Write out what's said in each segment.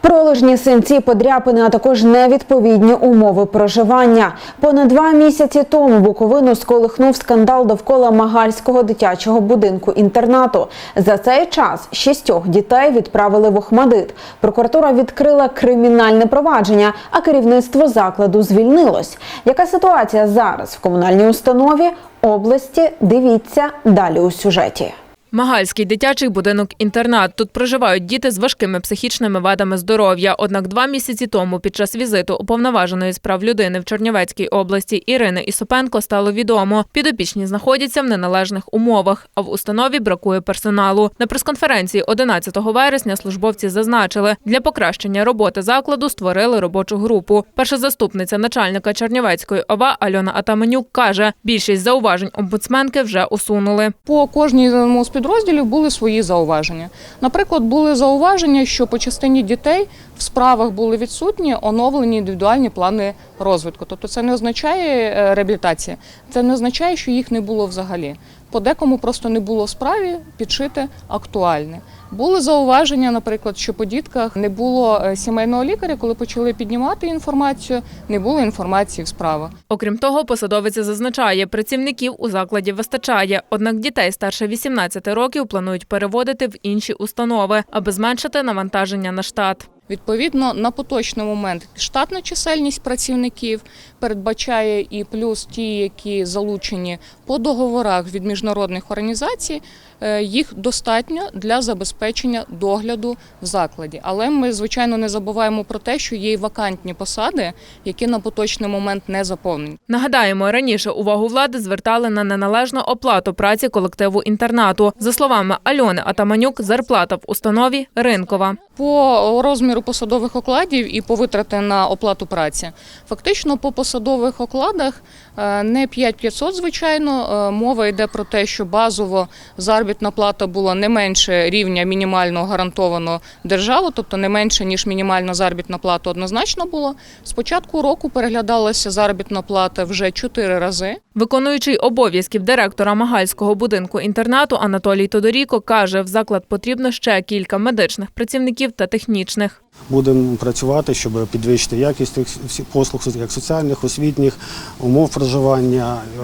Пролежні синці, подряпини, а також невідповідні умови проживання. Понад два місяці тому Буковину сколихнув скандал довкола Магальського дитячого будинку інтернату. За цей час шістьох дітей відправили в Охмадит. Прокуратура відкрила кримінальне провадження, а керівництво закладу звільнилось. Яка ситуація зараз в комунальній установі області? Дивіться далі у сюжеті. Магальський дитячий будинок-інтернат. Тут проживають діти з важкими психічними вадами здоров'я. Однак два місяці тому під час візиту уповноваженої з прав людини в Чернівецькій області Ірини Ісопенко стало відомо. Підопічні знаходяться в неналежних умовах, а в установі бракує персоналу. На прес-конференції 11 вересня службовці зазначили, для покращення роботи закладу створили робочу групу. Перша заступниця начальника Чернівецької ОВА Альона Атаменюк каже, більшість зауважень омбудсменки вже усунули. По кожному з підрозділів були свої зауваження. Наприклад, були зауваження, що по частині дітей в справах були відсутні оновлені індивідуальні плани розвитку. Тобто це не означає е, реабілітація, це не означає, що їх не було взагалі. По декому просто не було справі підшити актуальне. Були зауваження, наприклад, що по дітках не було е, сімейного лікаря, коли почали піднімати інформацію, не було інформації в справах. Окрім того, посадовиця зазначає, працівників у закладі вистачає. Однак дітей старше 18 років планують переводити в інші установи, аби зменшити навантаження на штат. Відповідно, на поточний момент штатна чисельність працівників передбачає і плюс ті, які залучені по договорах від міжнародних організацій, е, їх достатньо для забезпечення догляду в закладі. Але ми, звичайно, не забуваємо про те, що є й вакантні посади, які на поточний момент не заповнені. Нагадаємо, раніше увагу влади звертали на неналежну оплату праці колективу інтернату. За словами Альони Атаманюк, зарплата в установі ринкова. По розміру посадових окладів і по витрати на оплату праці. Фактично по посадових окладах е, не 5500, звичайно. е, Мова йде про те, що базово заробітна плата була не менше рівня мінімального гарантованого державою, тобто не менше, ніж мінімальна заробітна плата однозначно було. З початку року переглядалася заробітна плата вже чотири рази. Виконуючий обов'язків директора Магальського будинку інтернату Анатолій Тодоріко каже, в заклад потрібно ще кілька медичних працівників та технічних. Будемо працювати, щоб підвищити якість всіх послуг, як соціальних, освітніх, умов проживання е,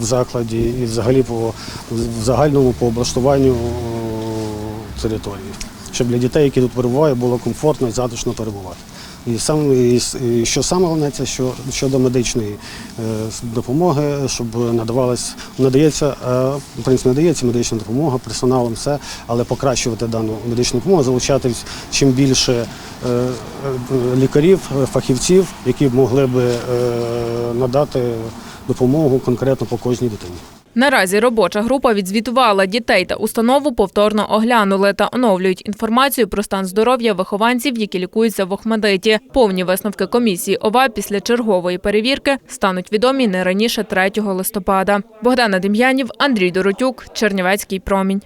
в закладі і взагалі по в загальному по облаштуванню е, території, щоб для дітей, які тут перебувають, було комфортно і затишно перебувати. І сам і, і що саме головне, що щодо медичної е, допомоги, щоб надавалась надається, е, в принципі, надається медична допомога персоналом, все, але покращувати дану медичну допомогу, залучати чим більше е, е, лікарів, фахівців, які б могли би е, надати допомогу конкретно по кожній дитині. Наразі робоча група відзвітувала дітей та установу повторно оглянули та оновлюють інформацію про стан здоров'я вихованців, які лікуються в Охмадиті. Повні висновки комісії ОВА після чергової перевірки стануть відомі не раніше 3 листопада. Богдана Дем'янів, Андрій Доротюк, Чернівецький промінь.